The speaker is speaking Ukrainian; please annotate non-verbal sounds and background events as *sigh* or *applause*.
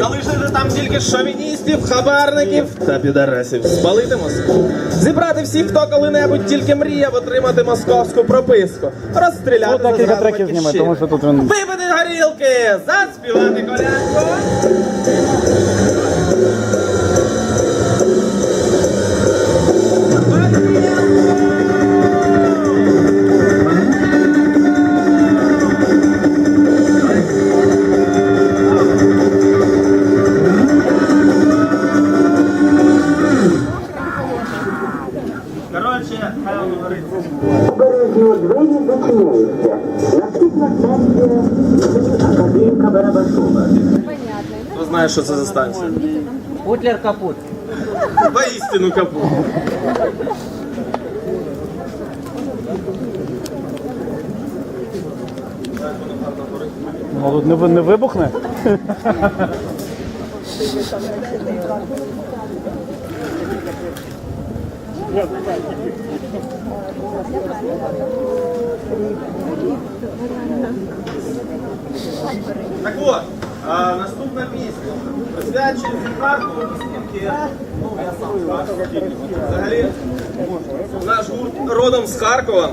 Залишити там тільки шовіністів, хабарників та підарасів. Спалити Москву. Зібрати всіх, хто коли-небудь тільки мріяв отримати московську прописку. Розстріляти за декілька треків зніме, тому що тут він Випити горілки, заспівати колядку. Коротше, хай вам говорить. Обережно двері зачиняються. Наступна станція Академіка Барабашова. Хто знає, що це за станція? Путлер капут. Воістину капу. ну, тут не, не вибухне. *laughs* Так от, а, наступна пісня. Присвячується Харкову, оскільки ну, я сам з Харкова. Взагалі, наш гурт родом з Харкова.